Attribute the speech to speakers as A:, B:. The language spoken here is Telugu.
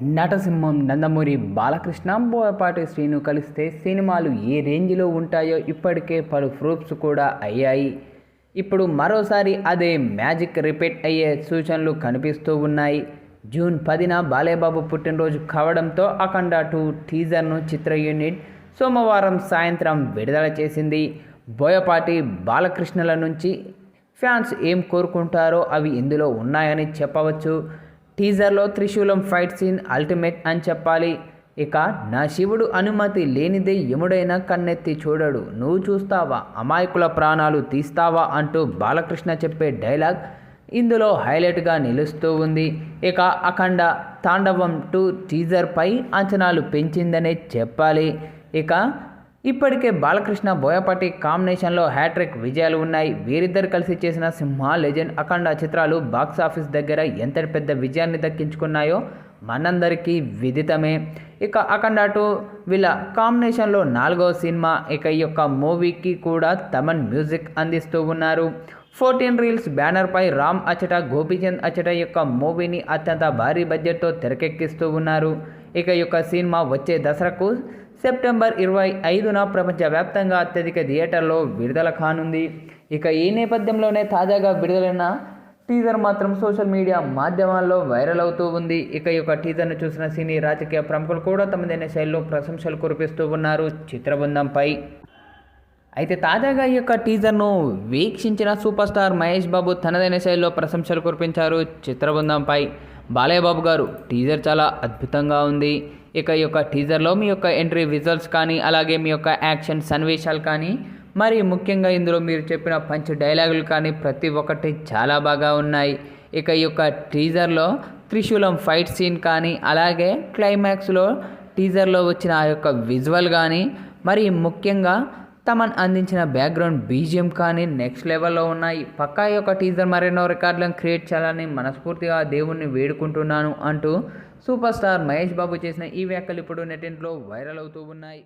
A: నటసింహం నందమూరి బాలకృష్ణ బోయపాటి శ్రీను కలిస్తే సినిమాలు ఏ రేంజ్లో ఉంటాయో ఇప్పటికే పలు ప్రూఫ్స్ కూడా అయ్యాయి. ఇప్పుడు మరోసారి అదే మ్యాజిక్ రిపీట్ అయ్యే సూచనలు కనిపిస్తూ ఉన్నాయి. జూన్ పదిన బాలేబాబు పుట్టినరోజు కావడంతో అఖండ టూ టీజర్ను చిత్ర యూనిట్ సోమవారం సాయంత్రం విడుదల చేసింది. బోయపాటి బాలకృష్ణల నుంచి ఫ్యాన్స్ ఏం కోరుకుంటారో అవి ఇందులో ఉన్నాయని చెప్పవచ్చు. టీజర్లో త్రిశూలం ఫైట్ సీన్ అల్టిమేట్ అని చెప్పాలి. ఇక నా శివుడు అనుమతి లేనిదే యముడైనా కన్నెత్తి చూడడు. నువ్వు చూస్తావా? అమాయకుల ప్రాణాలు తీస్తావా? అంటూ బాలకృష్ణ చెప్పే డైలాగ్ ఇందులో హైలైట్గా నిలుస్తూ ఉంది. ఇక అఖండ తాండవం టూ టీజర్పై అంచనాలు పెంచిందనే చెప్పాలి. ఇక ఇప్పటికే బాలకృష్ణ బోయపాటి కాంబినేషన్లో హ్యాట్రిక్ విజయాలు ఉన్నాయి. వీరిద్దరు కలిసి చేసిన సింహ లెజెండ్ అఖండ చిత్రాలు బాక్స్ ఆఫీస్ దగ్గర ఎంత పెద్ద విజయాన్ని దక్కించుకున్నాయో మనందరికీ విదితమే. ఇక అఖండ టూ వీళ్ళ కాంబినేషన్లో నాలుగో సినిమా ఇక ఈ యొక్క మూవీకి కూడా తమన్ మ్యూజిక్ అందిస్తూ ఉన్నారు. ఫోర్టీన్ రీల్స్ బ్యానర్పై రామ్ అచట గోపీచంద్ అచట యొక్క మూవీని అత్యంత భారీ బడ్జెట్తో తెరకెక్కిస్తూ ఉన్నారు. ఇక యొక్క సినిమా వచ్చే దసరాకు సెప్టెంబర్ ఇరవై ఐదున ప్రపంచవ్యాప్తంగా అత్యధిక థియేటర్లో విడుదల కానుంది. ఇక ఈ నేపథ్యంలోనే తాజాగా విడుదలైన టీజర్ మాత్రం సోషల్ మీడియా మాధ్యమాల్లో వైరల్ అవుతూ ఉంది. ఇక ఈ యొక్క టీజర్ను చూసిన సినీ రాజకీయ ప్రముఖులు కూడా తమదైన శైలిలో ప్రశంసలు కురిపిస్తూ ఉన్నారు చిత్రబృందంపై. అయితే తాజాగా ఈ యొక్క టీజర్ను వీక్షించిన సూపర్ స్టార్ మహేష్ బాబు తనదైన శైలిలో ప్రశంసలు కురిపించారు చిత్రబృందంపై. బాలయ్య బాబు గారు టీజర్ చాలా అద్భుతంగా ఉంది. ఇక ఈ యొక్క టీజర్లో మీ యొక్క ఎంట్రీ విజువల్స్ కానీ అలాగే మీ యొక్క యాక్షన్ సన్నివేశాలు కానీ మరి ముఖ్యంగా ఇందులో మీరు చెప్పిన పంచ్ డైలాగులు కానీ ప్రతి ఒక్కటి చాలా బాగా ఉన్నాయి. ఇక ఈ యొక్క టీజర్లో త్రిశూలం ఫైట్ సీన్ కానీ అలాగే క్లైమాక్స్లో టీజర్లో వచ్చిన ఆ యొక్క విజువల్ కానీ మరి ముఖ్యంగా తమన్ అందించిన బ్యాక్గ్రౌండ్ బీజిఎం కానీ నెక్స్ట్ లెవెల్లో ఉన్నాయి. పక్కా యొక్క టీజర్ మరెన్నో రికార్డులను క్రియేట్ చేయాలని మనస్ఫూర్తిగా దేవుణ్ణి వేడుకుంటున్నాను అంటూ సూపర్ స్టార్ మహేష్ బాబు చేసిన ఈ వ్యాఖ్యలు ఇప్పుడు నెటింట్లో వైరల్ అవుతూ ఉన్నాయి.